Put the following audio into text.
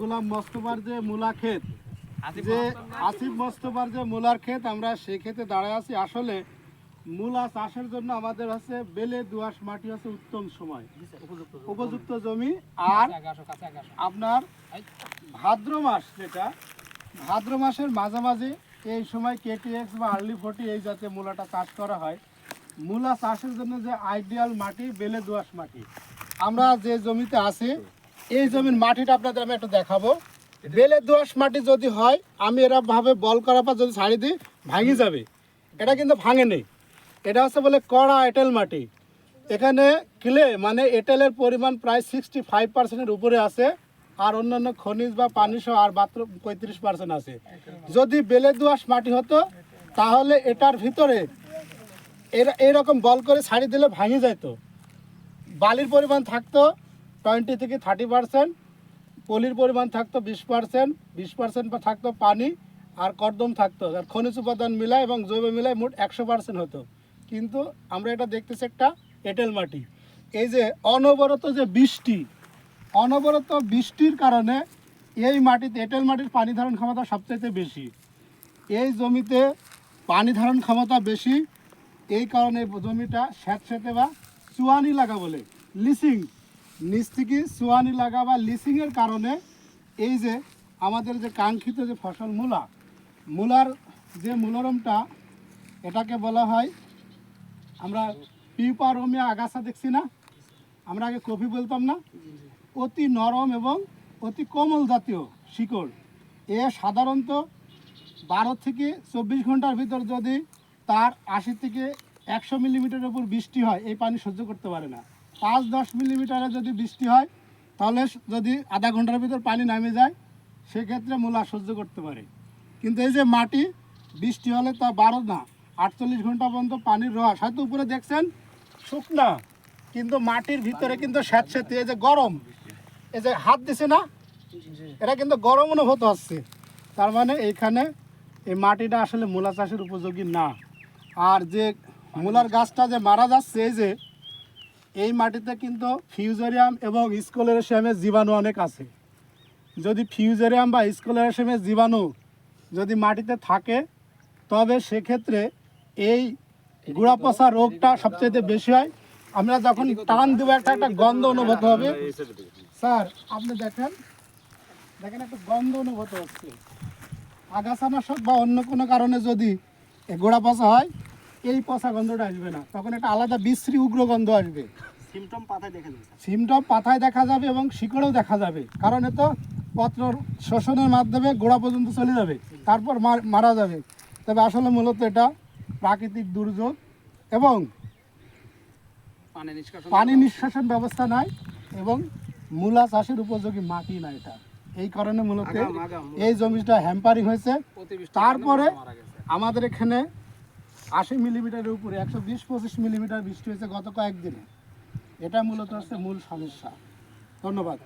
গোলাম মোস্তফার যে মূলা ক্ষেত যে আসিফ মোস্তফার যে মূলার ক্ষেত আমরা সেই ক্ষেতে দাঁড়ায় আছি। আসলে মূলা চাষের জন্য আমাদের হচ্ছে বেলে দোআঁশ মাটি হচ্ছে উত্তম সময়। উপযুক্ত জমি। আর আপনার ভাদ্র মাস যেটা ভাদ্র মাসের মাঝামাঝি এই সময় কেটিএক্স বা আর্লি ফোর্টি এই জাতীয় মূলাটা চাষ করা হয়। মূলা চাষের জন্য যে আইডিয়াল মাটি বেলে দোআঁশ মাটি। আমরা যে জমিতে আছি এই জমির মাটিটা আপনাদের আমি একটু দেখাবো। বেলে দোআঁশ মাটি যদি হয়, আমি এরা ভাবে বল করার পর যদি ছাড়ি দিই, ভাঙি যাবে। এটা কিন্তু ভাঙে নেই। এটা হচ্ছে বলে কড়া এঁটেল মাটি। এখানে কিলে মানে এঁটেলের পরিমাণ প্রায় সিক্সটি ফাইভ পার্সেন্টের উপরে আছে, আর অন্যান্য খনিজ বা পানি সহ আর মাত্র পঁয়ত্রিশ পার্সেন্ট আছে। যদি বেলে দোআঁশ মাটি হতো, তাহলে এটার ভিতরে এরা এরকম বল করে ছাড়ি দিলে ভাঙে যেত বালির পরিমাণ থাকতো টোয়েন্টি থেকে থার্টি পার্সেন্ট, পলির পরিমাণ থাকতো বিশ পার্সেন্ট বিশ পার্সেন্ট থাকতো পানি আর কর্দম থাকতো। আর খনিজ উপাদান মিলায় এবং জৈব মিলায় মোট একশো পার্সেন্ট হতো। কিন্তু আমরা এটা দেখতেছি একটা এঁটেল মাটি। এই যে অনবরত যে বৃষ্টি, অনবরত বৃষ্টির কারণে এই মাটিতে, এঁটেল মাটির পানি ধারণ ক্ষমতা সবচাইতে বেশি। এই জমিতে পানি ধারণ ক্ষমতা বেশি, এই কারণে জমিটা স্যাঁতস্যাঁতে বা চুয়ানি লাগা বলে, লিসিং নিচ থেকে চুয়ানি লাগা বা লিসিংয়ের কারণে এই যে আমাদের যে কাঙ্ক্ষিত যে ফসল মূলা, মূলার যে মূলরমটা, এটাকে বলা হয়, আমরা পিউপারোমিয়া আগাছা দেখছি না? আমরা আগে কফি বলতাম না? অতি নরম এবং অতি কোমল জাতীয় শিকড়। এ সাধারণত বারো থেকে চব্বিশ ঘণ্টার ভিতর যদি তার আশি থেকে একশো মিলিমিটারের উপর বৃষ্টি হয়, এই পানি সহ্য করতে পারে না। পাঁচ দশ মিলিমিটারে যদি বৃষ্টি হয়, তাহলে যদি আধা ঘণ্টার ভিতর পানি নামে যায়, সেক্ষেত্রে মূলা সহ্য করতে পারে। কিন্তু এই যে মাটি, বৃষ্টি হলে তা বারো না। আটচল্লিশ ঘণ্টা পর্যন্ত পানির রস। হয়তো উপরে দেখছেন, শুকনা, কিন্তু মাটির ভিতরে কিন্তু স্যাঁতস্যাঁতে এই যে গরম, এই যে হাত দিছে না, এটা কিন্তু গরম অনুভূত হচ্ছে। তার মানে এইখানে এই মাটিটা আসলে মূলা চাষের উপযোগী না। আর যে মূলার গাছটা যে মারা যাচ্ছে, এই যে এই মাটিতে কিন্তু ফিউজেরিয়াম এবং স্কোলেরেশিয়ামের জীবাণু অনেক আছে। যদি ফিউজেরিয়াম বা স্কোলেরেশিয়ামের জীবাণু যদি মাটিতে থাকে, তবে সেক্ষেত্রে এই গুড়া পচা রোগটা সবচেয়ে বেশি হয়। আমরা যখন টান দেবো, একটা একটা গন্ধ অনুভূত হবে। স্যার, আপনি দেখেন দেখেন একটা গন্ধ অনুভূত হচ্ছে। আগাছানাশক বা অন্য কোনো কারণে যদি গোড়া পচা হয় এই পচা গন্ধটা আসবে না। তখন একটা আলাদা বিশ্রী উগ্র গন্ধ আসবে। সিমটম পাতায় দেখা যায় সিমটম পাতায় দেখা যাবে এবং শিকড়েও দেখা যাবে। কারণ এত পত্র শোষণের মাধ্যমে গোড়া পর্যন্ত চলে যাবে। তারপর মারা যাবে। তবে আসলে মূলত এটা প্রাকৃতিক দুর্যোগ এবং পানি নিষ্কাশন ব্যবস্থা নাই এবং মূলা চাষের উপযোগী মাটি না এটা। এই কারণে মূলত। এই জমিটা হ্যাম্পারিং হয়েছে। তারপরে। আমাদের এখানে আশি মিলিমিটারের উপরে, একশো বিশ পঁচিশ মিলিমিটার বৃষ্টি হয়েছে গত কয়েকদিনে। এটা মূলত হচ্ছে মূল সমস্যা। ধন্যবাদ।